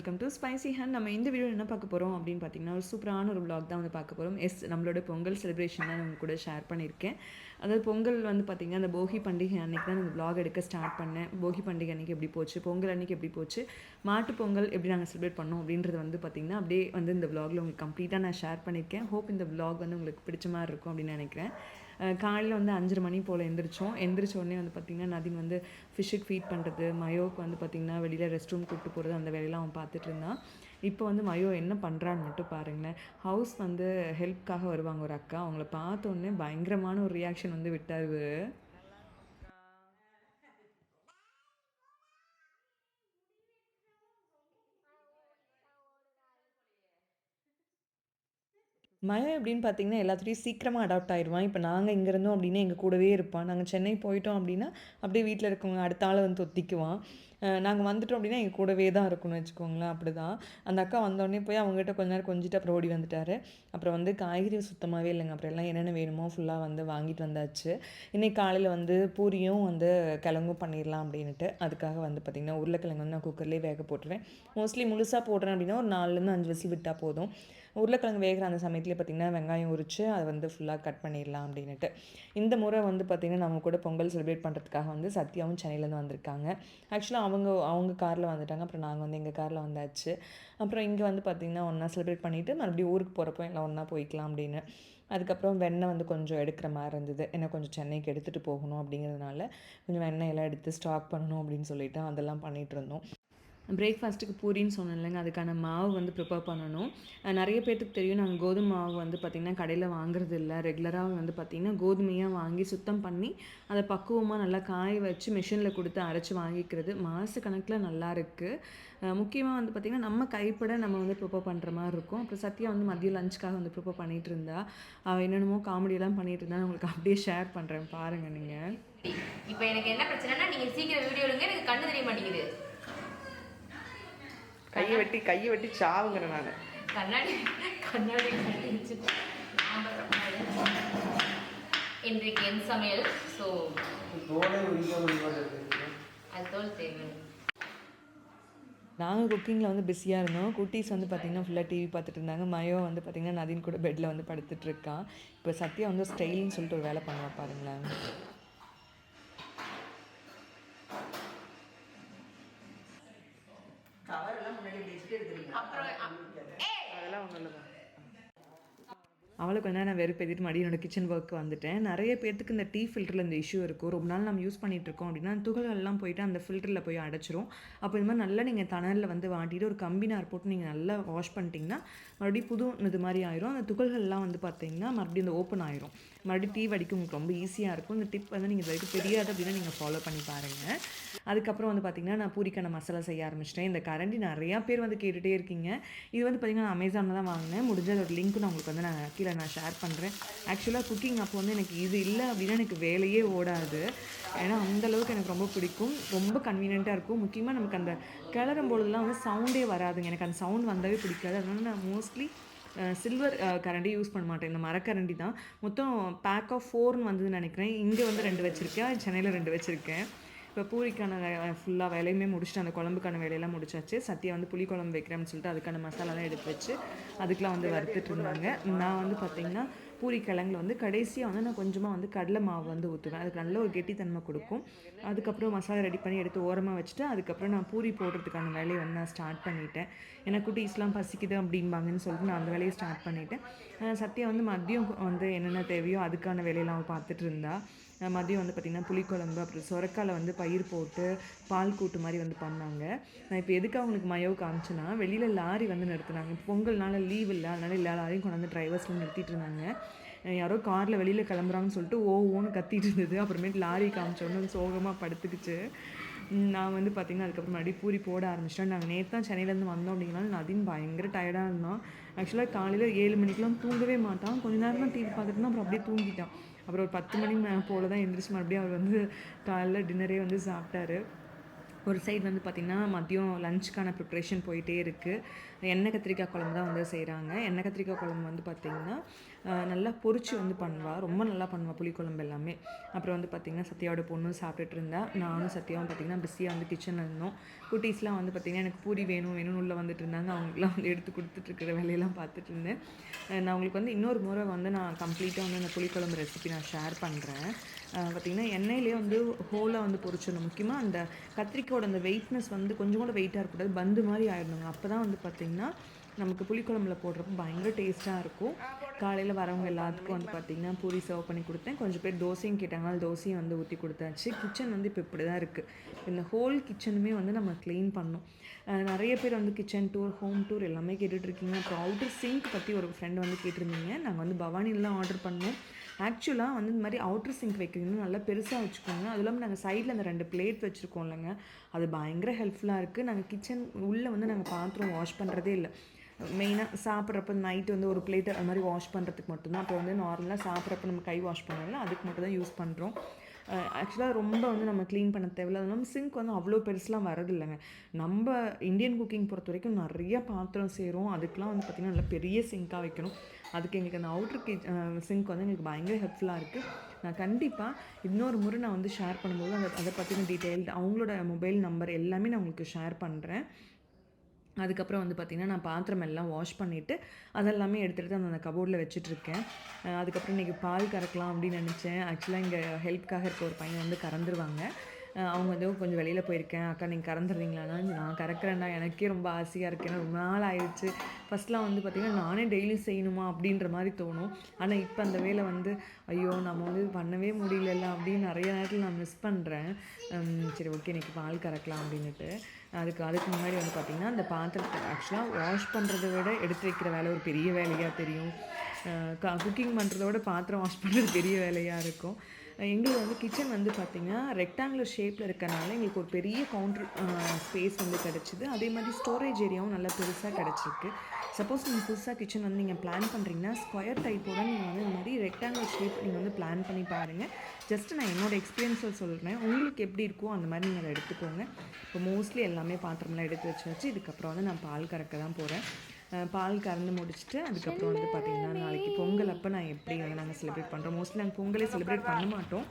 Welcome to spicy hand நம்ம இந்த video என்ன பார்க்க போகிறோம் அப்படின்னு பார்த்தீங்கன்னா ஒரு சூப்பரான ஒரு vlog தான் வந்து பார்க்க போகிறோம் எஸ் நம்மளோட பொங்கல் செலிப்ரேஷன் தான் உங்க கூட ஷேர் பண்ணியிருக்கேன். அதாவது பொங்கல் வந்து பார்த்திங்கன்னா அந்த போகி பண்டிகை அன்னைக்கு தான் அந்த vlog எடுக்க ஸ்டார்ட் பண்ணேன். போகி பண்டிகை அன்னைக்கு எப்படி போச்சு பொங்கல் அன்னைக்கு எப்படி போச்சு மாட்டு பொங்கல் எப்படி நாங்கள் செலிப்ரேட் பண்ணோம் அப்படின்றது வந்து பார்த்திங்கன்னா அப்படியே வந்து இந்த vlogல உங்களுக்கு கம்ப்ளீட்டாக நான் ஷேர் பண்ணியிருக்கேன். ஹோப் இந்த ப்ளாக் வந்து உங்களுக்கு பிடிச்ச மாதிரி இருக்கும் அப்படின்னு நினைக்கிறேன். காலையில் வந்து அஞ்சரை மணி போல் எந்திரிச்சோம். எந்திரிச்ச உடனே வந்து பார்த்திங்கன்னா நதின் வந்து ஃபிஷ்ஷுக்கு ஃபீட் பண்ணுறது மயோவுக்கு வந்து பார்த்திங்கன்னா வெளியில் ரெஸ்ட் ரூம் கூப்பிட்டு போகிறது அந்த வேலையெல்லாம் அவன் பார்த்துட்டு இருந்தான். இப்போ வந்து மயோ என்ன பண்ணுறான்னு மட்டும் பாருங்களேன். ஹவுஸ் வந்து ஹெல்ப்காக வருவாங்க ஒரு அக்கா. அவங்கள பார்த்தோன்னே பயங்கரமான ஒரு ரியாக்ஷன் வந்து விட்டார் இவரு. மயம் எப்படின்னு பார்த்தீங்கன்னா எல்லாத்துலேயும் சீக்கிரமாக அடாப்ட் ஆயிடுவான். இப்போ நாங்கள் இங்கே இருந்தோம் அப்படின்னா எங்கள் கூடவே இருப்பான். நாங்கள் சென்னை போயிட்டோம் அப்படின்னா அப்படியே வீட்டில் இருக்கவங்க அடுத்த ஆளை வந்து ஒத்திக்குவான். நாங்கள் வந்துட்டோம் அப்படின்னா எங்கள் கூடவே தான் இருக்கணும்னு வச்சுக்கோங்களேன் அப்படி தான் அந்த அக்கா வந்தோடனே போய் அவங்ககிட்ட கொஞ்ச நேரம் கொஞ்சிட்டு அப்புறம் ஓடி வந்துட்டார். அப்புறம் வந்து காய்கறி சுத்தமாகவே இல்லைங்க. அப்புறம் எல்லாம் என்னென்ன வேணுமோ ஃபுல்லாக வந்து வாங்கிட்டு வந்தாச்சு. இன்றைக்கி காலையில் வந்து பூரியும் வந்து கிழங்கும் பண்ணிடலாம் அப்படின்ட்டு அதுக்காக வந்து பார்த்திங்கன்னா உருளைக்கிழங்கு வந்து நான் குக்கர்லேயே வேக போட்டுருவேன். மோஸ்ட்லி முழுசாக போடுறேன் அப்படின்னா ஒரு நாலுலேருந்து அஞ்சு விசில் விட்டால் போதும். உருளைக்கிழங்கு வேகிற அந்த சமயத்தில் பார்த்திங்கன்னா வெங்காயம் உரித்து அதை வந்து ஃபுல்லாக கட் பண்ணிடலாம் அப்படின்ட்டு இந்த முறை வந்து பார்த்திங்கன்னா நம்ம கூட பொங்கல் செலிப்ரேட் பண்ணுறதுக்காக வந்து சத்யாவும் சென்னையிலேருந்து வந்திருக்காங்க. ஆக்சுவலாக அவங்க அவங்க காரில் வந்துட்டாங்க. அப்புறம் நாங்கள் வந்து எங்கள் காரில் வந்தாச்சு. அப்புறம் இங்கே வந்து பார்த்திங்கன்னா ஒன்றா செலிப்ரேட் பண்ணிவிட்டு மறுபடியும் ஊருக்கு போகிறப்போ எல்லாம் ஒன்றா போய்க்கலாம் அப்படின்னு. அதுக்கப்புறம் வெண்ணெய் வந்து கொஞ்சம் எடுக்கிற மாதிரி இருந்தது. ஏன்னா கொஞ்சம் சென்னைக்கு எடுத்துகிட்டு போகணும் அப்படிங்கிறதுனால கொஞ்சம் வெண்ணெய் எல்லாம் எடுத்து ஸ்டாக் பண்ணணும் அப்படின்னு சொல்லிட்டு அதெல்லாம் பண்ணிகிட்டு இருந்தோம். பிரேக்ஃபாஸ்ட்டுக்கு பூரின்னு சொன்னேன் இல்லைங்க. அதுக்கான மாவு வந்து ப்ரிப்பேர் பண்ணணும். நிறைய பேர்த்துக்கு தெரியும். நாங்கள் கோதுமை மாவு வந்து பார்த்திங்கன்னா கடையில் வாங்குறது இல்லை. ரெகுலராக வந்து பார்த்திங்கன்னா கோதுமையாக வாங்கி சுத்தம் பண்ணி அதை பக்குவமாக நல்லா காய வச்சு மிஷினில் கொடுத்து அரைச்சி வாங்கிக்கிறது மாத கணக்கில் நல்லா இருக்குது முக்கியமாக வந்து பார்த்திங்கன்னா நம்ம கைப்பட நம்ம வந்து ப்ரிப்பேர் பண்ணுற மாதிரி இருக்கும். அப்புறம் சத்யா வந்து மதியம் லஞ்சுக்காக வந்து ப்ரிப்பேர் பண்ணிகிட்டு இருந்தா. அவள் என்னென்னமோ காமெடியெல்லாம் பண்ணிகிட்டு இருந்தா. உங்களுக்கு அப்படியே ஷேர் பண்ணுறேன் பாருங்கள் நீங்கள் இப்போ எனக்கு என்ன பிரச்சனைனா நீங்கள் சீக்கிரம் வீடியோ எடுங்க. எனக்கு கண்ணு தெரிய மாட்டேங்குது. கையை வெட்டி கையை வெட்டி சாவுங்கிறேன் நான். கண்ணாடி கண்ணாடி இன்றைக்கு என் சமையல் ஸோ அது தோல் தேவை நாங்கள் குக்கிங்கில் வந்து பிஸியாக இருந்தோம். குட்டீஸ் வந்து பார்த்திங்கன்னா ஃபுல்லாக டிவி பார்த்துட்டு இருந்தாங்க. மயோ வந்து பார்த்திங்கன்னா நதின் கூட பெட்டில் வந்து படுத்துட்டு இருக்கான் இப்போ சத்யா வந்து ஸ்டைல்னு சொல்லிட்டு ஒரு வேலை பண்ணுவா பாருங்களேன் கவரெல்லாம் முன்னாடி வச்சுட்டு எடுத்துருங்க அதெல்லாம் ஒன்றும் இல்லை அவளுக்கு வந்து நான் வெறுப்பு எதிர்த்து மறுபடியும் என்னோட கிச்சன் ஒர்க் வந்துட்டேன். நிறைய பேர்த்துக்கு இந்த டீ ஃபில்டரில் இந்த இஷ்யூ இருக்கும். ரொம்ப நாள் நம்ம யூஸ் பண்ணிகிட்டு இருக்கோம் அப்படின்னா அந்த துகள்கள்லாம் போயிட்டு அந்த ஃபில்டரில் போய் அடைச்சிரும். அப்போ இது மாதிரி நல்லா நீங்கள் தணலில் வந்து வாட்டிட்டு ஒரு கம்பி நார் போட்டு நீங்கள் நல்லா வாஷ் பண்ணிட்டீங்கன்னா மறுபடியும் புது இது மாதிரி ஆயிரும். அந்த துகள்கள்லாம் வந்து பார்த்தீங்கன்னா மறுபடியும் இந்த ஓப்பன் ஆயிரும். மறுபடியும் டீ வடிக்க உங்களுக்கு ரொம்ப ஈஸியாக இருக்கும். இந்த டிப் வந்து நீங்கள் இது வரைக்கும் தெரியாது அப்படின்னா நீங்கள் ஃபாலோ பண்ணி பாருங்கள் அதுக்கப்புறம் வந்து பார்த்திங்கன்னா நான் பூரிக்கான மசாலா செய்ய ஆரம்பிச்சிட்டேன். இந்த கரண்டி நிறையா பேர் வந்து கேட்டுகிட்டே இருக்கீங்க. இது வந்து பார்த்திங்கன்னா நான் அமேசானில் தான் வாங்கினேன். முடிஞ்ச ஒரு லிங்க் நான் உங்களுக்கு வந்து நான் கீழே நான் ஷேர் பண்ணுறேன் ஆக்சுவலாக குக்கிங் அப்போ வந்து எனக்கு இது இல்லை அப்படின்னா எனக்கு வேலையே ஓடாது. ஏன்னா அந்த அளவுக்கு எனக்கு ரொம்ப பிடிக்கும். ரொம்ப கன்வீனியண்ட்டாக இருக்கும். முக்கியமாக நமக்கு அந்த கிளறும் பொழுதுலாம் வந்து சவுண்டே வராதுங்க. எனக்கு அந்த சவுண்ட் வந்தாவே பிடிக்காது. அதனால நான் மோஸ்ட்லி சில்வர் கரண்டி யூஸ் பண்ண மாட்டேன். இந்த மரக்கரண்டி தான். மொத்தம் பேக் ஆஃப் ஃபோர்னு வந்ததுன்னு நினைக்கிறேன். இங்கே வந்து ரெண்டு வச்சுருக்கேன். சென்னையில் ரெண்டு வச்சுருக்கேன். இப்போ பூரிக்கான ஃபுல்லாக வேலையுமே முடிச்சுட்டு அந்த குழம்புக்கான வேலையெல்லாம் முடிச்சாச்சு. சத்யா வந்து புளி குழம்பு வைக்கிறேன்னு சொல்லிட்டு அதுக்கான மசாலாலாம் எடுத்து வச்சு அதுக்கெலாம் வந்து வறுத்துட்டு இருந்தாங்க. நான் வந்து பார்த்திங்கன்னா பூரி கிழங்குல வந்து கடைசியாக வந்து நான் கொஞ்சமாக வந்து கடலை மாவு வந்து ஊற்றுவேன் அதுக்கு நல்ல ஒரு கெட்டித்தன்மை கொடுக்கும். அதுக்கப்புறம் மசாலா ரெடி பண்ணி எடுத்து ஓரமாக வச்சுட்டு அதுக்கப்புறம் நான் பூரி போடுறதுக்கான வேலையை வந்து நான் ஸ்டார்ட் பண்ணிட்டேன். ஏன்னா குட்டீஸ்லாம் பசிக்குது அப்படிம்பாங்கன்னு சொல்லிட்டு நான் அந்த வேலையை ஸ்டார்ட் பண்ணிட்டேன். சத்யா வந்து மதியம் வந்து என்னென்ன தேவையோ அதுக்கான வேலையெல்லாம் பார்த்துட்டு இருந்தா. மதியம் வந்து பார்த்திங்கன்னா புளிக்குழம்பு அப்புறம் சொரக்கால வந்து பயிர் போட்டு பால் கூட்டு மாதிரி வந்து பண்ணாங்க. நான் இப்போ எதுக்கு அவங்களுக்கு மயோ காமிச்சேன்னா வெளியில் லாரி வந்து நிறுத்தினாங்க. பொங்கல்னால லீவ் இல்லை அதனால எல்லா லாரியும் கொண்டாந்து டிரைவர்ஸ்லாம் நிறுத்திட்டு இருந்தாங்க. யாரோ காரில் வெளியில் கிளம்புறாங்கன்னு சொல்லிட்டு ஓ ஓன்னு கத்திட்டு இருந்தது. அப்புறமேட்டு லாரி காமிச்சோன்னு சோகமாக படுத்துக்கிச்சு. நான் வந்து பார்த்திங்கன்னா அதுக்கப்புறம் மறுபடியும் பூரி போட ஆரம்பிச்சிட்டேன். நாங்கள் நேற்று தான் சென்னையிலேருந்து வந்தோம் அப்படிங்கனால நதின் பயங்கர டயர்டாக இருந்தோம் ஆக்சுவலாக காலையில் ஏழு மணிக்கெலாம் தூங்கவே மாட்டான். கொஞ்ச நேரம் தான் டிவி பார்த்துட்டு தான் அப்புறம் அப்படியே தூங்கிட்டான். அப்புறம் ஒரு பத்து மணி மே- போல தான் எழுந்திரிச்சு மறுபடியும் அவர் வந்து காலைல டின்னரே வந்து சாப்பிட்டாரு. ஒரு சைடு வந்து பார்த்திங்கன்னா மதியம் லஞ்சுக்கான ப்ரிப்ரேஷன் போயிட்டே இருக்குது எண்ணெய் கத்திரிக்காய் குழம்பு தான் வந்து செய்கிறாங்க எண்ணெய் கத்திரிக்காய் குழம்பு வந்து பார்த்திங்கன்னா நல்லா பொறிச்சு வந்து பண்ணுவா. ரொம்ப நல்லா பண்ணுவா புளிக்குழம்பு எல்லாமே. அப்புறம் வந்து பார்த்திங்கன்னா சத்யாவோட பொண்ணும் சாப்பிட்டுட்டு இருந்தா. நானும் சத்யாவும் பார்த்திங்கன்னா பிஸியாக வந்து கிச்சனில் இருந்தோம். குட்டீஸ்லாம் வந்து பார்த்திங்கன்னா எனக்கு பூரி வேணும் வேணும்னு உள்ளே வந்துட்டு இருந்தாங்க. அவங்களுக்குலாம் வந்து எடுத்து கொடுத்துட்ருக்கிற வேலையெல்லாம் பார்த்துட்டு இருந்தேன். நான் உங்களுக்கு வந்து இன்னொரு முறை வந்து நான் கம்ப்ளீட்டாக வந்து அந்த புளிக்குழம்பு ரெசிபி நான் ஷேர் பண்ணுறேன் பார்த்திங்கன்னா எண்ணெயிலே வந்து ஹோலாக வந்து பொறிச்சிடணும் முக்கியமாக அந்த கத்திரிக்காயோட அந்த வெயிட்னஸ் வந்து கொஞ்சம் கூட வெயிட்டாக இருக்கக்கூடாது பந்து மாதிரி ஆயிடணுங்க. அப்போ தான் வந்து பார்த்திங்கன்னா நமக்கு புளிக்குழம்புல போடுறப்ப பயங்கர டேஸ்ட்டாக இருக்கும். காலையில் வரவங்க எல்லாத்துக்கும் வந்து பார்த்திங்கன்னா பூரி சர்வ் பண்ணி கொடுத்தேன். கொஞ்சம் பேர் தோசையும் கேட்டாங்க. தோசையும் வந்து ஊற்றி கொடுத்தாச்சு. கிச்சன் வந்து இப்போ இப்படி தான் இருக்குது இந்த ஹோல் கிச்சனுமே வந்து நம்ம க்ளீன் பண்ணோம் நிறைய பேர் வந்து கிச்சன் டூர் ஹோம் டூர் எல்லாமே கேட்டுட்ருக்கீங்க அப்புறம் அவுட்டர் சிங்க் பற்றி ஒரு ஃப்ரெண்ட் வந்து கேட்டிருந்தீங்க. நாங்கள் வந்து பவானிலாம் ஆர்டர் பண்ணோம். ஆக்சுவலாக வந்து இந்த மாதிரி அவுட்டர் சிங்க் வைக்கணும்னு நல்லா பெருசாக வச்சுக்கோங்க. அதுவும் இல்லாமல் நாங்கள் சைடில் அந்த ரெண்டு பிளேட் வச்சுருக்கோம் இல்லைங்க. அது பயங்கர ஹெல்ப்ஃபுல்லாக இருக்குது நாங்கள் கிச்சன் உள்ளே வந்து நாங்கள் பாத்திரம் வாஷ் பண்ணுறதே இல்லை. மெயினாக சாப்பிட்றப்ப நைட் வந்து ஒரு பிளேட் அது மாதிரி வாஷ் பண்ணுறதுக்கு மட்டும்தான். அப்புறம் வந்து நார்மலாக சாப்பிட்றப்ப நம்ம கை வாஷ் பண்ணுவோம்ல அதுக்கு மட்டும் தான் யூஸ் பண்ணுறோம் ஆக்சுவலாக ரொம்ப வந்து நம்ம க்ளீன் பண்ண தேவையில்ல அது சிங்க் வந்து அவ்வளோ பெருசுலாம் வரதில்லைங்க நம்ம இந்தியன் குக்கிங் பொறுத்த வரைக்கும் நிறைய பாத்திரம் சேரும் அதுக்கெலாம் வந்து பார்த்திங்கன்னா நல்லா பெரிய சிங்காக வைக்கணும். அதுக்கு எங்களுக்கு அந்த அவுட்ரு கிச் சிங்க் வந்து எங்களுக்கு பயங்கர ஹெல்ப்ஃபுல்லாக இருக்குது நான் கண்டிப்பாக இன்னொரு முறை நான் வந்து ஷேர் பண்ணும்போது அந்த அதை பற்றின டீட்டெயில் அவங்களோட மொபைல் நம்பர் எல்லாமே நான் உங்களுக்கு ஷேர் பண்ணுறேன் அதுக்கப்புறம் வந்து பார்த்திங்கன்னா நான் பாத்திரம் எல்லாம் வாஷ் பண்ணிவிட்டு அதெல்லாமே எடுத்துகிட்டு அந்த அந்த கபோர்டில் வச்சுட்ருக்கேன் அதுக்கப்புறம் இன்றைக்கி பால் கறக்கலாம் அப்படின்னு நினச்சேன். ஆக்சுவலாக இங்கே ஹெல்ப்காக இருக்க ஒரு பையன் வந்து கறந்துருவாங்க. அவங்க வந்து கொஞ்சம் வெளியில் போயிருக்கேன். அக்கா நீங்கள் கறந்துடுறீங்களாண்ணா நான் கறக்குறேன்டா. எனக்கே ரொம்ப ஆசையாக இருக்கு. ஏன்னா ரொம்ப நாள் ஆயிடுச்சு ஃபஸ்ட்லாம் வந்து பார்த்திங்கன்னா நானே டெய்லியும் செய்யணுமா? அப்படின்ற மாதிரி தோணும். ஆனால் இப்போ அந்த வேலை வந்து ஐயோ நம்ம வந்து பண்ணவே முடியலல்ல அப்படின்னு நிறைய நேரத்தில் நான் மிஸ் பண்ணுறேன் சரி ஓகே இன்றைக்கி பால் கறக்கலாம் அப்படின்னுட்டு. அதுக்கு அதுக்கு முன்னாடி வந்து பார்த்திங்கன்னா அந்த பாத்திரத்தை ஆக்சுவலாக வாஷ் பண்ணுறத விட எடுத்து வைக்கிற வேலை ஒரு பெரிய வேலையாக தெரியும். குக்கிங் பண்ணுறத விட பாத்திரம் வாஷ் பண்ணுறது பெரிய வேலையாக இருக்கும். எங்களுக்கு வந்து கிச்சன் வந்து பார்த்திங்கன்னா ரெக்டாங்குலர் ஷேப்பில் இருக்கிறனால எங்களுக்கு ஒரு பெரிய கவுண்டர் ஸ்பேஸ் வந்து கிடச்சிது. அதே மாதிரி ஸ்டோரேஜ் ஏரியாவும் நல்லா பெருசாக கிடச்சிருக்கு. சப்போஸ் நீங்கள் புதுசாக கிச்சன் வந்து நீங்கள் பிளான் பண்ணுறீங்கன்னா ஸ்கொயர் டைப்போட நீங்கள் வந்து இந்த மாதிரி ரெக்டாங்குலர் ஷேப் நீங்கள் வந்து பிளான் பண்ணி பாருங்கள் ஜஸ்ட் நான் என்னோட எக்ஸ்பீரியன்ஸில் சொல்கிறேன் உங்களுக்கு எப்படி இருக்கோ அந்த மாதிரி நீங்கள் அதை எடுத்துக்கோங்க. இப்போ மோஸ்ட்லி எல்லாமே பாத்திரம்லாம் எடுத்து வச்சு வச்சு இதுக்கப்புறம் வந்து நான் பால் கறக்க தான் போகிறேன் பால் கறந்து முடிச்சுட்டு அதுக்கப்புறம் வந்து பார்த்திங்கன்னா நாளைக்கு பொங்கல் அப்போ நான் எப்படி நாங்கள் செலிப்ரேட் பண்ணுறோம் மோஸ்ட்லி நாங்கள் பொங்கலே செலிப்ரேட் பண்ண மாட்டோம்.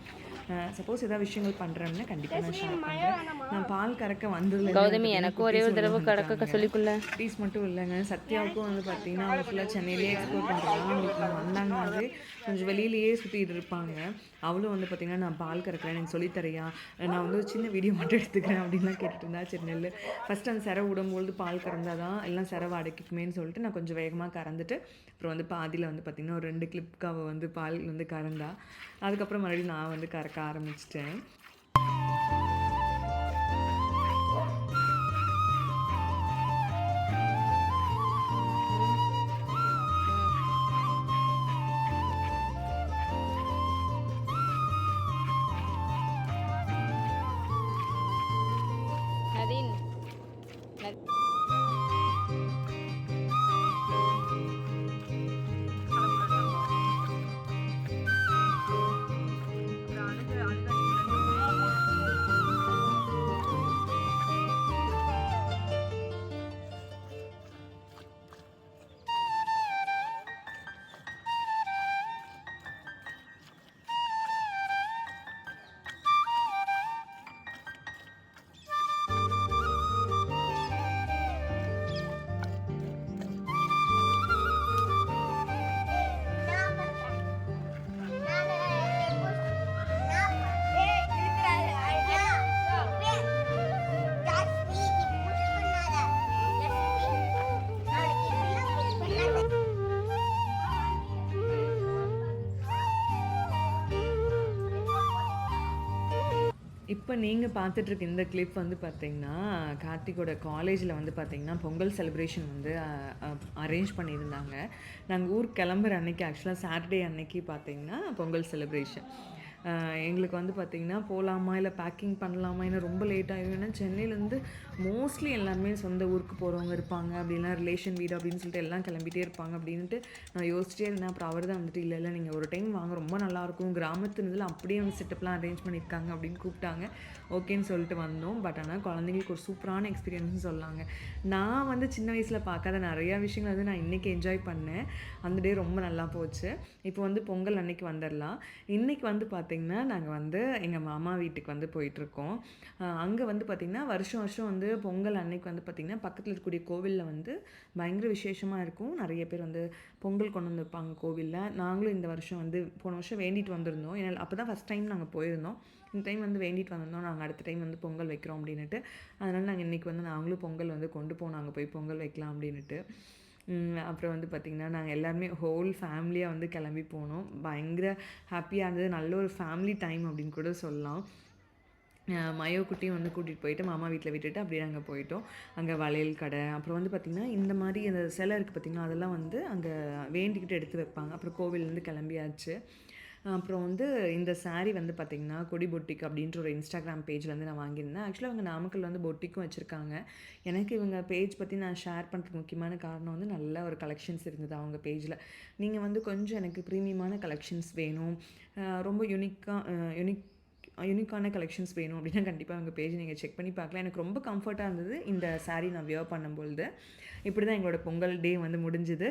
சப்போஸ் ஏதாவது விஷயங்கள் பண்ணுறோம்னா கண்டிப்பாக நான் ஷேர் பண்ணுறேன் நான் பால் கறக்க வந்ததுல கௌதமி எனக்கு ஒரே ஒரு தடவை கடக்க சொல்லிக்குள்ள. குட்டீஸ் மட்டும் இல்லைங்க. சத்யாவுக்கும் வந்து பார்த்தீங்கன்னா அவங்க ஃபுல்லாக சென்னையிலேயே எக்ஸ்ப்ளோர் பண்ணுறாங்க அவங்களுக்கு வந்தாங்க வந்து கொஞ்சம் வெளியிலேயே சுற்றிட்டு இருப்பாங்க. அவளும் வந்து பார்த்தீங்கன்னா நான் பால் கறக்கிறேன் எனக்கு சொல்லித் தரியா? நான் வந்து ஒரு சின்ன வீடியோ மட்டும் எடுத்துக்கிறேன் அப்படின்லாம் கேட்டுட்டு இருந்தா சரி நெல் ஃபஸ்ட் அந்த செரவு விடும்பொழுது பால் கறந்தாதான் தான் எல்லாம் செரவை அடைக்குமேன்னு சொல்லிட்டு நான் கொஞ்சம் வேகமாக கறந்துட்டு அப்புறம் வந்து பாதியில் வந்து பார்த்திங்கன்னா ஒரு ரெண்டு கிளிப்க்கு அவள் வந்து பால் வந்து கறந்தா. அதுக்கப்புறம் மறுபடியும் நான் வந்து கறக்க ஆரம்பிச்சிட்டேன் இப்போ நீங்கள் பார்த்துட்ருக்க இந்த கிளிப் வந்து பார்த்தீங்கன்னா கார்த்திகோட காலேஜில் வந்து பார்த்தீங்கன்னா பொங்கல் செலிப்ரேஷன் வந்து அரேஞ்ச் பண்ணியிருந்தாங்க. நாங்கள் ஊர் கிளம்புற அன்னைக்கு ஆக்சுவலாக சாட்டர்டே அன்னைக்கு பார்த்தீங்கன்னா பொங்கல் செலிப்ரேஷன் எங்களுக்கு வந்து பார்த்திங்கன்னா போகலாமா இல்லை பேக்கிங் பண்ணலாமா? ஏன்னா ரொம்ப லேட் ஆகிடும் ஏன்னா சென்னையிலேருந்து மோஸ்ட்லி எல்லாருமே சொந்த ஊருக்கு போகிறவங்க இருப்பாங்க. அப்படின்னா ரிலேஷன் வீடு அப்படின்னு சொல்லிட்டு எல்லாம் கிளம்பிட்டே இருப்பாங்க. அப்படின்ட்டு நான் யோசிச்சிட்டே இருந்தேன். அப்புறம் அவர் தான் வந்துட்டு இல்லை இல்லை நீங்கள் ஒரு டைம் வாங்க. ரொம்ப நல்லாயிருக்கும் கிராமத்து இதில் அப்படியே வந்து செட்டப்லாம் அரேஞ்ச் பண்ணியிருக்காங்க. அப்படின்னு கூப்பிட்டாங்க. ஓகேன்னு சொல்லிட்டு வந்தோம். பட் ஆனால் குழந்தைங்களுக்கு ஒரு சூப்பரான எக்ஸ்பீரியன்ஸ்னு சொல்லாங்க. நான் வந்து சின்ன வயசில் பார்க்காத நிறையா விஷயங்கள் வந்து நான் இன்றைக்கி என்ஜாய் பண்ணேன். அந்த டே ரொம்ப நல்லா போச்சு. இப்போ வந்து பொங்கல் அன்னைக்கு வந்துடலாம் இன்றைக்கி வந்து பார்த்திங்கன்னா நாங்கள் வந்து எங்கள் மாமா வீட்டுக்கு வந்து போயிட்டுருக்கோம் அங்கே வந்து பார்த்திங்கன்னா வருஷம் வருஷம் வந்து பொங்கல் அன்னைக்கு வந்து பார்த்திங்கன்னா பக்கத்தில் இருக்கக்கூடிய கோவிலில் வந்து பயங்கர விசேஷமாக இருக்கும். நிறைய பேர் வந்து பொங்கல் கொண்டு வந்திருப்பாங்க கோவிலில். நாங்களும் இந்த வருஷம் வந்து போன வருஷம் வேண்டிட்டு வந்திருந்தோம். ஏன்னா அப்போ தான் ஃபஸ்ட் டைம் நாங்கள் போயிருந்தோம். இந்த டைம் வந்து வேண்டிட்டு வந்திருந்தோம். நாங்கள் அடுத்த டைம் வந்து பொங்கல் வைக்கிறோம் அப்படின்னுட்டு. அதனால் நாங்கள் இன்றைக்கி வந்து நாங்களும் பொங்கல் வந்து கொண்டு போனோம் அங்கே போய் பொங்கல் வைக்கலாம் அப்படின்னுட்டு. அப்புறம் வந்து பார்த்திங்கன்னா நாங்கள் எல்லாருமே ஹோல் ஃபேமிலியாக வந்து கிளம்பி போனோம். பயங்கர ஹாப்பியாக இருந்தது. நல்ல ஒரு ஃபேமிலி டைம் அப்படின்னு கூட சொல்லலாம். மயோ குட்டியும் வந்து கூட்டிகிட்டு போயிட்டு மாமா வீட்டில் விட்டுட்டு அப்படியே அங்கே போயிட்டோம். அங்கே வளையல் கடை அப்புறம் வந்து பார்த்திங்கன்னா இந்த மாதிரி அந்த சிலை இருக்குது பார்த்திங்கன்னா அதெல்லாம் வந்து அங்கே வேண்டிக்கிட்டு எடுத்து வைப்பாங்க. அப்புறம் கோவிலேருந்து கிளம்பியாச்சு. அப்புறம் வந்து இந்த சாரீ வந்து பார்த்திங்கன்னா கொடி பொட்டிக் அப்படின்ற ஒரு இன்ஸ்டாகிராம் பேஜில் வந்து நான் வாங்கியிருந்தேன். ஆக்சுவலாக அவங்க நாமக்கல் வந்து பொட்டிக்கும் வச்சுருக்காங்க. எனக்கு இவங்க பேஜ் பற்றி நான் ஷேர் பண்ணுறதுக்கு முக்கியமான காரணம் வந்து நல்ல ஒரு கலெக்ஷன்ஸ் இருந்தது அவங்க பேஜில் நீங்கள் வந்து கொஞ்சம் எனக்கு ப்ரீமியமான கலெக்ஷன்ஸ் வேணும். ரொம்ப யூனிக்காக யூனிக் யூனிக்கான கலெக்ஷன்ஸ் வேணும் அப்படின்னா கண்டிப்பாக அவங்க பேஜ் நீங்கள் செக் பண்ணி பார்க்கலாம். எனக்கு ரொம்ப கம்ஃபர்ட்டாக இருந்தது இந்த சாரீ நான் வியர் பண்ணும்பொழுது இப்படி தான் எங்களோட பொங்கல் டே வந்து முடிஞ்சுது.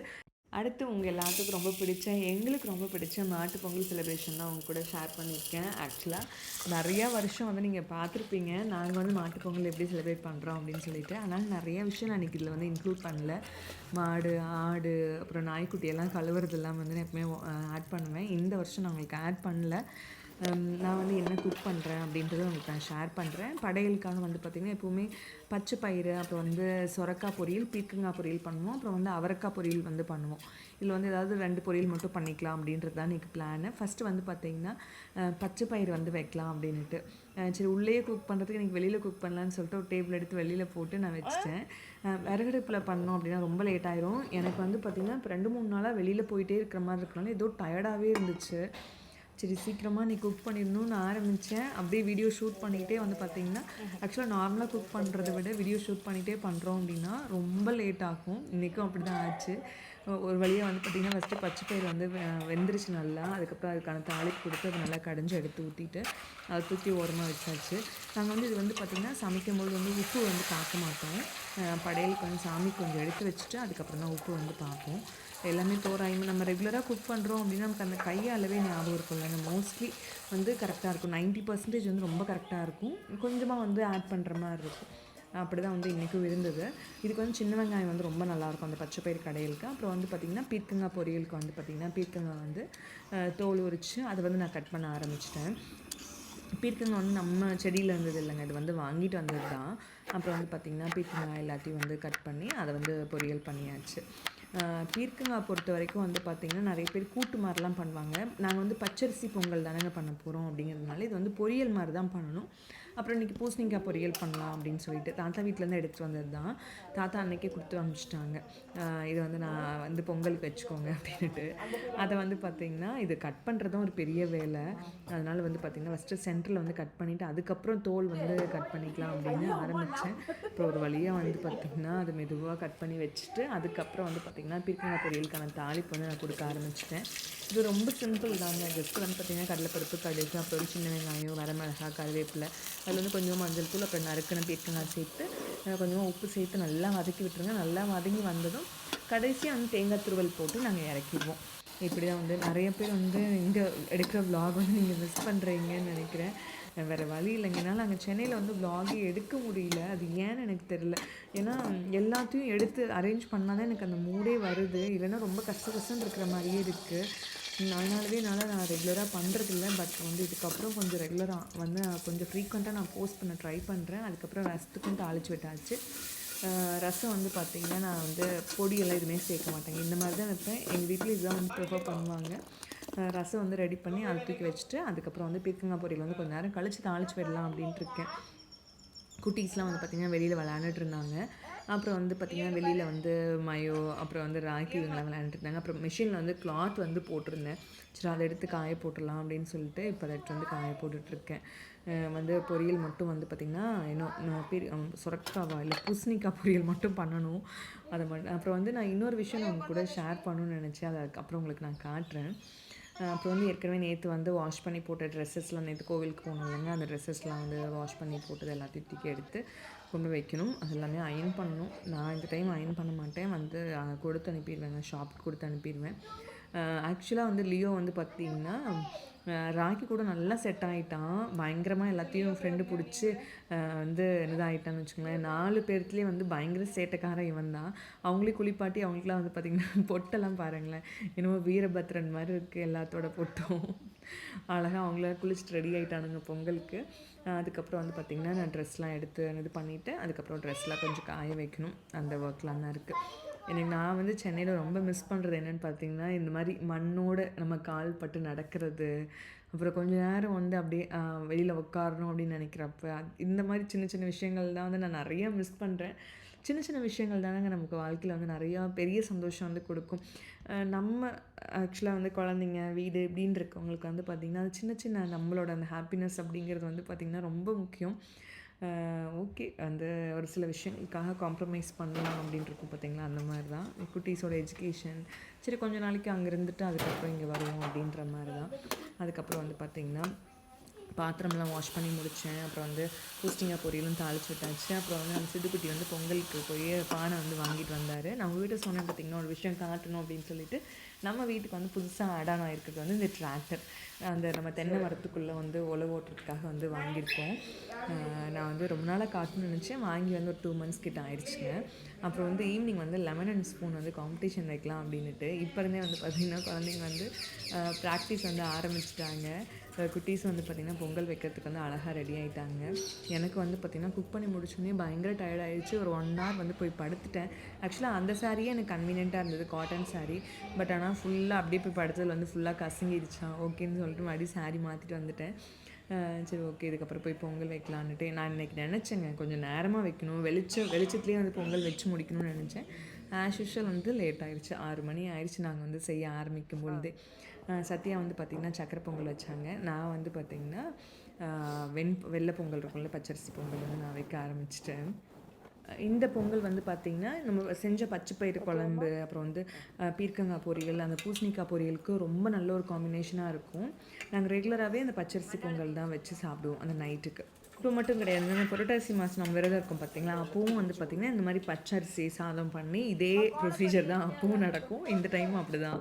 அடுத்து உங்கள் எல்லாத்துக்கும் ரொம்ப பிடிச்ச எங்களுக்கு ரொம்ப பிடிச்ச மாட்டு பொங்கல் செலிப்ரேஷன் தான் உங்க கூட ஷேர் பண்ணியிருக்கேன். ஆக்சுவலாக நிறையா வருஷம் வந்து நீங்கள் பார்த்துருப்பீங்க. நாங்கள் வந்து மாட்டு பொங்கல் எப்படி செலிப்ரேட் பண்ணுறோம் அப்படின்னு சொல்லிட்டு. ஆனால் நிறைய விஷயம் நான் இன்றைக்கி இதில் வந்து இன்க்ளூட் பண்ணல. மாடு ஆடு அப்புறம் நாய்க்குட்டி எல்லாம் கழுவுறதெல்லாம் வந்து நான் எப்பவுமே ஆட் பண்ணுவேன். இந்த வருஷம் நான் உங்களுக்கு ஆட் பண்ணல. நான் வந்து என்ன குக் பண்ணுறேன் அப்படின்றத உங்களுக்கு நான் ஷேர் பண்ணுறேன் படையலுக்காக வந்து பார்த்திங்கன்னா எப்போவுமே பச்சை பயிறு அப்புறம் வந்து சொரக்காய் பொரியல் பீர்க்கங்காய் பொரியல் பண்ணுவோம். அப்புறம் வந்து அவரக்காய் பொரியல் வந்து பண்ணுவோம். இதில் வந்து ஏதாவது ரெண்டு பொரியல் மட்டும் பண்ணிக்கலாம் அப்படின்றது தான் எனக்கு பிளானு ஃபஸ்ட்டு வந்து பார்த்திங்கன்னா பச்சை பயிறு வந்து வைக்கலாம் அப்படின்ட்டு சரி உள்ளேயே குக் பண்ணுறதுக்கு எனக்கு வெளியில் குக் பண்ணலான்னு சொல்லிட்டு ஒரு டேபிள் எடுத்து வெளியில் போட்டு நான் வச்சுட்டேன். விறகடுப்பில் பண்ணோம் அப்படின்னா ரொம்ப லேட் ஆயிரும். எனக்கு வந்து பார்த்திங்கன்னா இப்போ ரெண்டு மூணு நாளாக வெளியில் போயிட்டே இருக்கிற மாதிரி இருக்கனால ஏதோ டயர்டாகவே இருந்துச்சு. சரி சீக்கிரமாக நீ குக் பண்ணிடணும்னு ஆரம்பித்தேன் அப்படியே வீடியோ ஷூட் பண்ணிக்கிட்டே வந்து பார்த்தீங்கன்னா ஆக்சுவலாக நார்மலாக குக் பண்ணுறத விட வீடியோ ஷூட் பண்ணிகிட்டே பண்ணுறோம் அப்படின்னா ரொம்ப லேட் ஆகும். இன்றைக்கும் அப்படி தான் ஆச்சு. ஒரு வழியாக வந்து பார்த்திங்கன்னா ஃபஸ்ட்டு பச்சை பயிர் வந்து வெந்துருச்சு நல்லா. அதுக்கப்புறம் அதுக்கான தாளிப்பு கொடுத்து அதை நல்லா கடைஞ்சி எடுத்து ஊற்றிட்டு அதை தூக்கி ஓரமாக வச்சாச்சு. நாங்கள் வந்து இது வந்து பார்த்திங்கன்னா சமைக்கும்போது வந்து உப்பு வந்து பார்க்க மாட்டோம். படையலுக்கு வந்து சாமி கொஞ்சம் எடுத்து வச்சுட்டு அதுக்கப்புறம் தான் உப்பு வந்து பார்ப்போம். எல்லாமே தோராயமாக நம்ம ரெகுலராக குக் பண்ணுறோம் அப்படின்னா நமக்கு அந்த கை அளவே ஞாபகம் இருக்கும்ல. அந்த மோஸ்ட்லி வந்து கரெக்டாக இருக்கும். 90% பர்சன்டேஜ் வந்து ரொம்ப கரெக்டாக இருக்கும். கொஞ்சமாக வந்து ஆட் பண்ணுற மாதிரி இருக்கும். அப்படி தான் வந்து இன்றைக்கும் இருந்தது. இதுக்கு வந்து சின்ன வெங்காயம் வந்து ரொம்ப நல்லாயிருக்கும் அந்த பச்சை பயிர் கடையிலுக்கு. அப்புறம் வந்து பார்த்திங்கன்னா பீர்க்கங்காய் பொரியலுக்கு வந்து பார்த்திங்கன்னா பீர்க்கங்காய் வந்து தோல் உரித்து அதை வந்து நான் கட் பண்ண ஆரம்பிச்சிட்டேன். பீர்க்கங்காய் வந்து நம்ம செடியில் இருந்தது இல்லைங்க. இது வந்து வாங்கிட்டு வந்தது தான் அப்புறம் வந்து பார்த்திங்கன்னா பீர்க்கங்காய் எல்லாத்தையும் வந்து கட் பண்ணி அதை வந்து பொரியல் பண்ணியாச்சு. பீர்க்கங்காய் பொறுத்த வரைக்கும் வந்து பார்த்திங்கன்னா நிறைய பேர் கூட்டு மாதிரிலாம் பண்ணுவாங்க. நாங்கள் வந்து பச்சரிசி பொங்கல் தானேங்க பண்ண போகிறோம் அப்படிங்கிறதுனால இது வந்து பொரியல் மாதிரி தான் பண்ணணும். அப்புறம் இன்றைக்கி பூசணிக்காய் பொரியல் பண்ணலாம் அப்படின்னு சொல்லிட்டு தாத்தா வீட்டிலேருந்து எடுத்துகிட்டு வந்தது தான். தாத்தா அன்னைக்கே கொடுத்து அனுப்பிச்சிட்டாங்க. இது வந்து நான் வந்து பொங்கலுக்கு வச்சுக்கோங்க அப்படின்ட்டு அதை வந்து பார்த்திங்கன்னா இது கட் பண்ணுறதும் ஒரு பெரிய வேலை. அதனால் வந்து பார்த்திங்கன்னா ஃபஸ்ட்டு சென்டரில் வந்து கட் பண்ணிவிட்டு அதுக்கப்புறம் தோல் வந்து கட் பண்ணிக்கலாம் அப்படின்னு ஆரம்பித்தேன் அப்புறம் ஒரு வழியாக வந்து பார்த்திங்கன்னா அது மெதுவாக கட் பண்ணி வச்சுட்டு அதுக்கப்புறம் வந்து பார்த்திங்கன்னா பீர்க்கங்காய் பொரியலுக்கான தாளிப்பு வந்து நான் கொடுக்க ஆரம்பிச்சிட்டேன். இது ரொம்ப சிம்பிள் தாங்க. ஜஸ்ட் வந்து பார்த்திங்கன்னா கடலைப்பருப்பு கடுகு அப்புறம் சின்ன வெங்காயம் வரமிளகா கருவேப்பிலை அதில் வந்து கொஞ்சமாக மஞ்சள் தூள் அப்புறம் நறுக்கின பீர்க்கங்காய் சேர்த்து கொஞ்சமாக உப்பு சேர்த்து நல்லா வதக்கி விட்டுருங்க. நல்லா வதங்கி வந்ததும் கடைசியாக வந்து தேங்காய் துருவல் போட்டு நாங்கள் இறக்கிடுவோம். இப்படி தான் வந்து நிறைய பேர் வந்து இங்கே எடுக்கிற விலாக் வந்து நீங்கள் மிஸ் பண்ணுறீங்கன்னு நினைக்கிறேன். வேறு வழி இல்லைங்க. என்னால் அங்கே சென்னையில் வந்து vlog எடுக்க முடியல. அது ஏன்னு எனக்கு தெரில ஏன்னா எல்லாத்தையும் எடுத்து அரேஞ்ச் பண்ணால் தான் எனக்கு அந்த மூடே வருது. இல்லைன்னா ரொம்ப கஷ்ட கஷ்டம் இருக்கிற மாதிரியே இருக்குது அதனாலவே என்னால் நான் ரெகுலராக பண்ணுறதில்ல பட் வந்து இதுக்கப்புறம் கொஞ்சம் ரெகுலராக வந்து நான் கொஞ்சம் ஃப்ரீக்வெண்ட்டாக நான் போஸ்ட் பண்ண ட்ரை பண்ணுறேன் அதுக்கப்புறம் ரசத்துக்கும் தாளிச்சு விட்டாச்சு. ரசம் வந்து பார்த்திங்கன்னா நான் வந்து பொடியெல்லாம் எதுவுமே சேர்க்க மாட்டேங்க இந்த மாதிரி தான் வைப்பேன். எங்கள் வீட்டில் இதுதான் வந்து ப்ரிஃபர் பண்ணுவாங்க. ரசம் வந்து ரெடி பண்ணி அதை தூக்கி வச்சுட்டு அதுக்கப்புறம் வந்து பீர்க்கங்காய் பொரியல் வந்து கொஞ்ச நேரம் கழித்து தாளிச்சு விடலாம் அப்படின்ட்டு இருக்கேன். குட்டீஸ்லாம் வந்து பார்த்திங்கன்னா வெளியில் விளையாண்டுட்டு இருந்தாங்க. அப்புறம் வந்து பார்த்திங்கன்னா வெளியில் வந்து மயோ அப்புறம் வந்து ராக்கி இவங்களாம் விளையாண்டுருந்தாங்க அப்புறம் மிஷினில் வந்து கிளாத் வந்து போட்டிருந்தேன். சரி அதை எடுத்து காய போட்டுடலாம் அப்படின்னு சொல்லிட்டு இப்போ அதை எடுத்து வந்து காய போட்டுட்ருக்கேன் வந்து பொரியல் மட்டும் வந்து பார்த்திங்கன்னா இன்னும் இன்னும் பெரிய சுரக்காவா இல்லை பூசணிக்காய் பொரியல் மட்டும் பண்ணணும். அதை மட்டும் அப்புறம் வந்து நான் இன்னொரு விஷயம் நான் உங்க கூட ஷேர் பண்ணணும்னு நினச்சேன். அதை அப்புறம் உங்களுக்கு நான் காட்டுறேன். அப்புறம் வந்து ஏற்கனவே நேற்று வந்து வாஷ் பண்ணி போட்ட ட்ரெஸ்ஸஸ்லாம் நேற்று கோவிலுக்கு போகணும் இல்லைங்க. அந்த ட்ரெஸ்ஸஸ்லாம் வந்து வாஷ் பண்ணி போட்டது எல்லாத்தையும் தூக்கி எடுத்து கொண்டு வைக்கணும். அது எல்லாமே அயன் பண்ணணும். நான் இந்த டைம் அயன் பண்ண மாட்டேன். வந்து கொடுத்து அனுப்பிடுவேன். ஷாப்புக்கு கொடுத்து அனுப்பிடுவேன். ஆக்சுவலாக வந்து லியோ வந்து பார்த்திங்கன்னா ராக்கி கூட நல்லா செட் ஆகிட்டான் பயங்கரமாக எல்லாத்தையும் ஃப்ரெண்டு பிடிச்சி வந்து இதாகிட்டான்னு வச்சுக்கோங்களேன். நாலு பேர்த்துலேயே வந்து பயங்கர சேட்டைக்காரன் இவன் தான். அவங்களே குளிப்பாட்டி அவங்களுக்குலாம் வந்து பார்த்திங்கன்னா பொட்டெல்லாம் பாருங்களேன். என்னமோ வீரபத்ரன் மாதிரி இருக்குது எல்லாத்தோட பொட்டும். அழகாக அவங்கள குளிச்சுட்டு ரெடி ஆகிட்டானுங்க பொங்கலுக்கு. அதுக்கப்புறம் வந்து பார்த்திங்கன்னா நான் ட்ரெஸ்லாம் எடுத்து இது பண்ணிவிட்டு அதுக்கப்புறம் ட்ரெஸ்லாம் கொஞ்சம் காய வைக்கணும். அந்த ஒர்க்லாம் தான் இருக்குது எனக்கு நான் வந்து சென்னையில் ரொம்ப மிஸ் பண்ணுறது என்னென்னு பார்த்தீங்கன்னா இந்த மாதிரி மண்ணோட நம்ம கால் பட்டு நடக்கிறது அப்புறம் கொஞ்ச நேரம் வந்து அப்படியே வெளியில் உட்காரணும் அப்படின்னு நினைக்கிறப்ப இந்த மாதிரி சின்ன சின்ன விஷயங்கள் தான் வந்து நான் நிறையா மிஸ் பண்ணுறேன் சின்ன சின்ன விஷயங்கள் தானங்க நமக்கு வாழ்க்கையில் வந்து நிறையா பெரிய சந்தோஷம் வந்து கொடுக்கும். நம்ம ஆக்சுவலாக வந்து குழந்தைங்க வீடு இப்படின்னு இருக்கவங்களுக்கு வந்து பார்த்திங்கன்னா அது சின்ன சின்ன நம்மளோட அந்த ஹாப்பினஸ் அப்படிங்கிறது வந்து பார்த்திங்கன்னா ரொம்ப முக்கியம். ஓகே. அந்த ஒரு சில விஷயங்களுக்காக காம்ப்ரமைஸ் பண்ணலாம் அப்படின்ட்டு இருக்கும் பார்த்தீங்களா? அந்த மாதிரி தான் குட்டீஸோட எஜுகேஷன் சரி கொஞ்ச நாளைக்கு அங்கே இருந்துட்டு அதுக்கப்புறம் இங்கே வருவோம் அப்படின்ற மாதிரி தான் அதுக்கப்புறம் வந்து பார்த்திங்கன்னா பாத்திரம்லாம் வாஷ் பண்ணி முடித்தேன் அப்புறம் வந்து பூஸ்டிங்காக பொரியலும் தாளிச்சு விட்டாச்சு. அப்புறம் வந்து அந்த சிட்டுக்குட்டி வந்து பொங்கலுக்கு போய் பானை வந்து வாங்கிட்டு வந்தார். நான் வீட்டை சொன்னேன் பார்த்தீங்கன்னா ஒரு விஷயம் காட்டணும் அப்படின்னு சொல்லிட்டு. நம்ம வீட்டுக்கு வந்து புதுசாக ஆடான இருக்கிறது வந்து இந்த டிராக்டர் அந்த நம்ம தென்னை மரத்துக்குள்ளே வந்து உழவு ஓட்டுறதுக்காக வந்து வாங்கியிருக்கோம். நான் வந்து ரொம்ப நாளாக காட்டணும்னு நினச்சேன். வாங்கி வந்து ஒரு டூ மந்த்ஸ் கிட்ட ஆயிடுச்சுங்க. அப்புறம் வந்து ஈவினிங் வந்து லெமன் அண்ட் ஸ்பூன் வந்து காம்படிஷன் வைக்கலாம் அப்படின்னுட்டு இப்போ இருந்தே வந்து பார்த்திங்கன்னா குழந்தைங்க வந்து ப்ராக்டிஸ் வந்து ஆரம்பிச்சிட்டாங்க. குட்டீஸ் வந்து பார்த்திங்கன்னா பொங்கல் வைக்கிறதுக்கு வந்து அழகாக ரெடி ஆகிட்டாங்க எனக்கு வந்து பார்த்திங்கன்னா குக் பண்ணி முடிச்சோடனே பயங்கர டயர்ட் ஆகிடுச்சு ஒரு ஒன் ஹவர் வந்து போய் படுத்துட்டேன். ஆக்சுவலாக அந்த சாரியே எனக்கு கன்வீனியண்ட்டாக இருந்தது காட்டன் saree. பட் ஆனால் ஃபுல்லாக அப்படியே போய் படுத்ததில் வந்து ஃபுல்லாக கசங்கிடுச்சான் ஓகேன்னு சொல்லிட்டு மறுபடியும் saree மாற்றிட்டு வந்துட்டேன். சரி ஓகே இதுக்கப்புறம் போய் பொங்கல் வைக்கலான்னுட்டு நான் இன்னைக்கு நினச்சேங்க. கொஞ்சம் நேரமாக வைக்கணும். வெளிச்சம் வெளிச்சத்துலேயே வந்து பொங்கல் வச்சு முடிக்கணும்னு நினச்சேன். ஆஸ் யூஷுவல் வந்து லேட் ஆயிடுச்சு. ஆறு மணி ஆயிடுச்சு. நாங்கள் வந்து செய்ய ஆரம்பிக்கும் பொழுதே. சத்யா வந்து பார்த்திங்கன்னா சக்கரை பொங்கல் வச்சாங்க. நான் வந்து பார்த்திங்கன்னா வெண் வெள்ளை பொங்கல் இருக்கும்ல பச்சரிசி பொங்கல் வந்து நான் வைக்க ஆரம்பிச்சிட்டேன். இந்த பொங்கல் வந்து பார்த்திங்கன்னா நம்ம செஞ்ச பச்சை பயிறு குழம்பு அப்புறம் வந்து பீர்க்கங்காய் பொரியல் அந்த பூசணிக்காய் பொரியலுக்கு ரொம்ப நல்ல ஒரு காம்பினேஷனாக இருக்கும். நாங்கள் ரெகுலராகவே அந்த பச்சரிசி பொங்கல் தான் வச்சு சாப்பிடுவோம் அந்த நைட்டுக்கு இப்போ மட்டும் கிடையாது. நம்ம புரட்டாசி மாதம் நம்ம விரதம் இருக்கும் பார்த்தீங்களா அப்பவும் வந்து பார்த்திங்கன்னா இந்த மாதிரி பச்சரிசி சாதம் பண்ணி இதே ப்ரொசீஜர் தான் அப்பவும் நடக்கும். இந்த டைமும் அப்படி தான்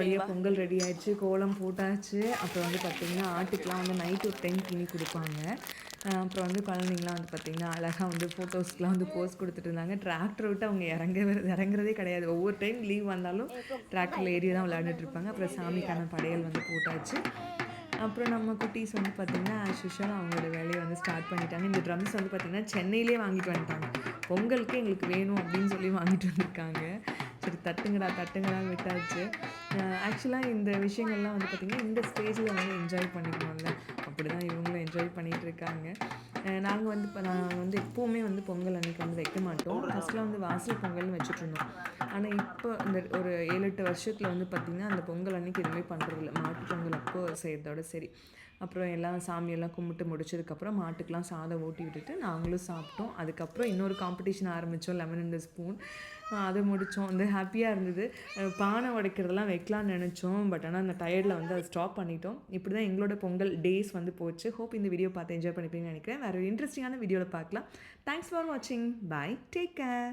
வழியாக பொங்கல் ரெடி ஆயிடுச்சு கோலம் போட்டாச்சு. அப்புறம் வந்து பார்த்திங்கன்னா ஆட்டுக்கெலாம் வந்து நைட் ஒரு டைம் கிளி கொடுப்பாங்க. அப்புறம் வந்து குழந்தைங்களாம் வந்து பார்த்திங்கன்னா அழகாக வந்து ஃபோட்டோஸ்க்குலாம் வந்து போஸ் கொடுத்துட்டு இருந்தாங்க. டிராக்டர் விட்டு அவங்க இறங்கவே இறங்குறதே கிடையாது. ஒவ்வொரு டைம் லீவ் வந்தாலும் டிராக்டரில் ஏறி தான் விளையாண்டுட்டு இருப்பாங்க. அப்புறம் சாமிக்கான படையல் வந்து போட்டாச்சு. அப்புறம் நம்ம குட்டீஸ் வந்து பார்த்திங்கன்னா ஆஸ் யூஷுவல் அவங்களோட வேலையை வந்து ஸ்டார்ட் பண்ணிட்டாங்க. இந்த ட்ரம்ஸ் வந்து பார்த்திங்கன்னா சென்னையிலே வாங்கிட்டு வந்துட்டாங்க. பொங்கலுக்கு எங்களுக்கு வேணும் அப்படின்னு சொல்லி வாங்கிட்டு வந்திருக்காங்க. சரி தட்டுங்கடா தட்டுங்கடா விட்டாச்சு. ஆக்சுவலாக இந்த விஷயங்கள்லாம் வந்து பார்த்திங்கன்னா இந்த ஸ்டேஜில் வந்து என்ஜாய் பண்ணிக்கணும்ல. அப்படி தான் இவங்களும் என்ஜாய் பண்ணிகிட்டு இருக்காங்க. நாங்கள் வந்து இப்போ நாங்கள் வந்து எப்போவுமே வந்து பொங்கல் அன்றைக்கி வந்து வைக்க மாட்டோம். ஃபஸ்ட்டில் வந்து வாசல் பொங்கல்னு வச்சுட்டு இருந்தோம். ஆனால் இப்போ இந்த ஒரு ஏழு எட்டு வருஷத்தில் வந்து பார்த்திங்கன்னா அந்த பொங்கல் அன்றைக்கி எதுவுமே பண்ணுறதில்ல மாட்டு பொங்கல் அப்போ செய்கிறதோட சரி. அப்புறம் எல்லாம் சாமியெல்லாம் கும்பிட்டு முடிச்சதுக்கப்புறம் மாட்டுக்கெலாம் சாதம் ஊட்டி விட்டுட்டு நாங்களும் சாப்பிட்டோம். அதுக்கப்புறம் இன்னொரு காம்படிஷன் ஆரம்பித்தோம் லெமன் இந்த ஸ்பூன் அதை முடித்தோம் வந்து ஹாப்பியாக இருந்தது. பானை உடைக்கிறதெல்லாம் வைக்கலாம்னு நினச்சோம். பட் ஆனால் அந்த டயர்டில் வந்து அதை ஸ்டாப் பண்ணிட்டோம். இப்படி தான் எங்களோட பொங்கல் டேஸ் வந்து போச்சு. ஹோப் இந்த வீடியோ பார்த்து என்ஜாய் பண்ணிப்பீங்கன்னு நினைக்கிறேன். வேறு ஒரு இன்ட்ரெஸ்டிங்கான வீடியோவில் பார்க்கலாம். தேங்க்ஸ் ஃபார் வாட்சிங் பை டேக் கேர்